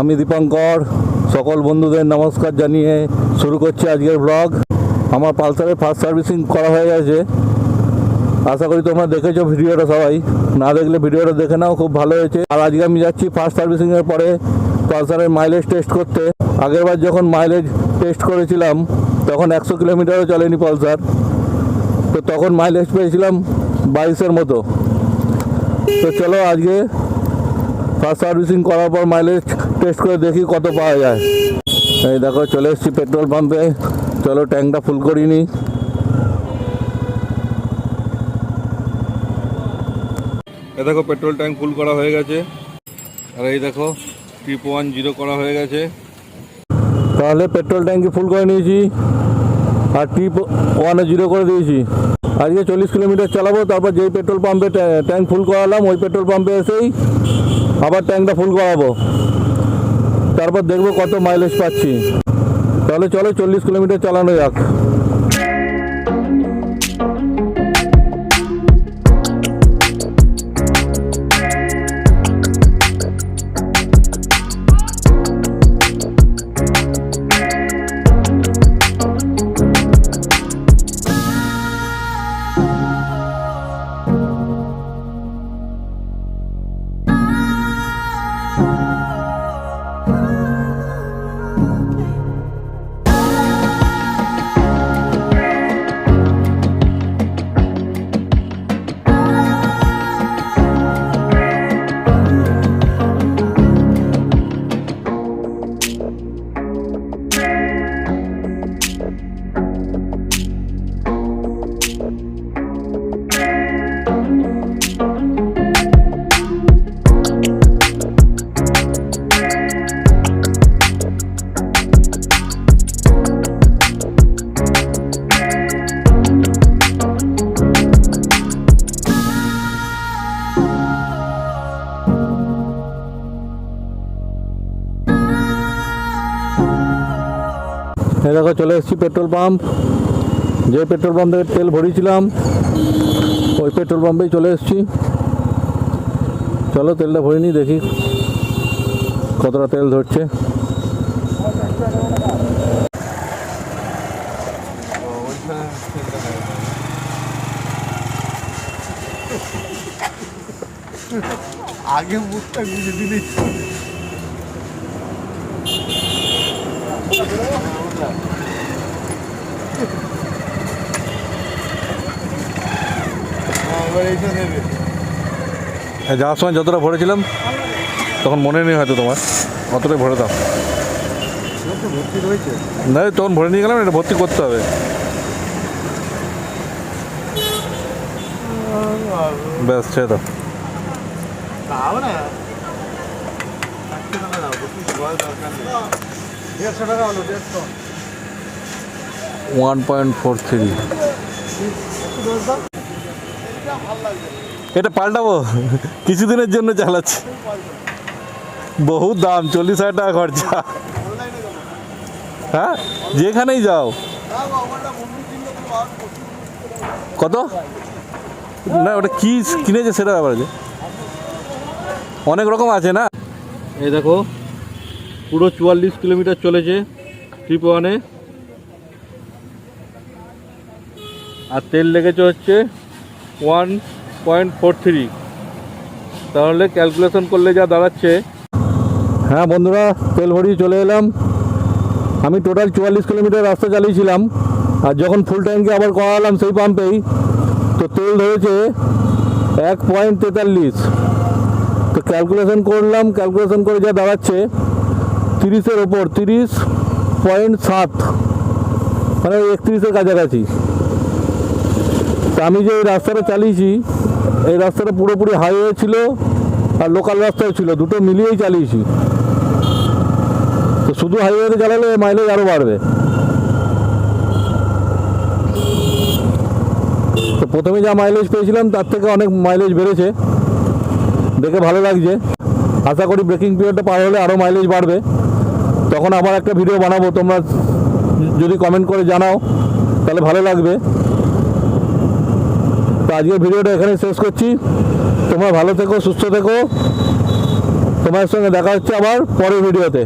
আমি দীপঙ্কর। সকল বন্ধুদের নমস্কার জানিয়ে শুরু করছি আজকের ব্লগ আমার পালসারের ফার্স্ট সার্ভিসিং করা হয়ে গেছে। আশা করি তোমরা দেখেছ ভিডিওটা সবাই। না দেখলে ভিডিওটা দেখে নাও, খুব ভালো হয়েছে। আর আজকে আমি যাচ্ছি ফার্স্ট সার্ভিসিংয়ের পরে পালসারের মাইলেজ টেস্ট করতে। আগেরবার যখন মাইলেজ টেস্ট করেছিলাম, তখন একশো কিলোমিটারও চলেনি পালসার। তো তখন মাইলেজ পেয়েছিলাম বাইশের মতো। তো চলো আজকে ফার্স্ট সার্ভিসিং করার পর মাইলেজ টেস্ট করে দেখি কত পাওয়া যায়। এই দেখো চলে এসেছি পেট্রোল পাম্পে চলো ট্যাঙ্কটা ফুল করিনি এ দেখো পেট্রোল ট্যাঙ্ক ফুল করা হয়ে গেছে। আর এই দেখো ট্রিপ ওয়ান জিরো করা হয়ে গেছে। তাহলে পেট্রোল ট্যাঙ্কি ফুল করে নিয়েছি। আর ট্রিপ ওয়ানে জিরো করে দিয়েছি। আজকে চল্লিশ কিলোমিটার চালাবো তারপর যেই পেট্রোল পাম্পে ট্যাঙ্ক ফুল করালাম ওই পেট্রোল পাম্পে এসেই আবার ট্যাঙ্কটা ফুল করাবো। তারপর দেখব কত মাইলেজ পাচ্ছি। তাহলে চলো চল্লিশ কিলোমিটার চালানো যাক। দেখো চলে এসেছি পেট্রোল পাম্প। যে পেট্রোল পাম্প থেকে তেল ভরিয়েছিলাম ওই পেট্রোল পাম্পেই চলে এসেছি। চলো তেলটা ভরে নিই, দেখি কতটা তেল ধরছে। আগে মুখটা হ্যাঁ, এবার এইটা নেবে হ্যাঁ, যাওয়ার সময় যতটা ভরেছিলাম, তখন মনে নেই হয়তো তোমার। অতটাই ভরে দাও। না তখন ভরে নিয়ে গেলাম, এটা ভর্তি করতে হবে। ব্যাস, ছেড়ে দাও। One point four three. এটা পাল্টাবো? কিছুদিনের জন্য চালাচ্ছি। বহু দাম, চল্লিশ হাজার টাকা খরচা। হ্যাঁ? যেখানেই যাও। কত? না, ওটা কি কিনেছে সেটা ব্যাপার আছে অনেক রকম আছে না? এই দেখো, পুরো চুয়াল্লিশ কিলোমিটার চলেছে ট্রিপ ওয়ানে আর তেল লেগেছে হচ্ছে ওয়ান পয়েন্ট ফোর থ্রি তাহলে ক্যালকুলেশন করলে যা দাঁড়াচ্ছে। হ্যাঁ বন্ধুরা তেল ভরিয়ে চলে এলাম। আমি টোটাল চুয়াল্লিশ কিলোমিটার রাস্তা চালিয়েছিলাম। আর যখন ফুল ট্যাঙ্কি আবার করালাম সেই পাম্পেই তো তেল ধরেছে এক পয়েন্ট তেতাল্লিশ। তো ক্যালকুলেশন করলাম ক্যালকুলেশন করে যা দাঁড়াচ্ছে, তিরিশের ওপর, তিরিশ পয়েন্ট সাত। মানে একত্রিশের কাছাকাছি। তা আমি যে এই রাস্তাটা চালিয়েছি, এই রাস্তাটা পুরোপুরি হাইওয়ে ছিল আর লোকাল রাস্তাও ছিল, দুটো মিলিয়েই চালিয়েছি। তো শুধু হাইওয়েতে চালালে মাইলেজ আরও বাড়বে। তো প্রথমে যা মাইলেজ পেয়েছিলাম, তার থেকে অনেক মাইলেজ বেড়েছে। দেখে ভালো লাগছে। আশা করি ব্রেকিং পিরিয়ডটা পার হলে আরও মাইলেজ বাড়বে। তখন আবার একটা ভিডিও বানাবো, তোমরা যদি কমেন্ট করে জানাও, তাহলে ভালো লাগবে। তো আজকের ভিডিওটা এখানে শেষ করছি। তোমরা ভালো থেকো, সুস্থ থেকো। তোমার সঙ্গে দেখা হচ্ছে আবার পরের ভিডিওতে।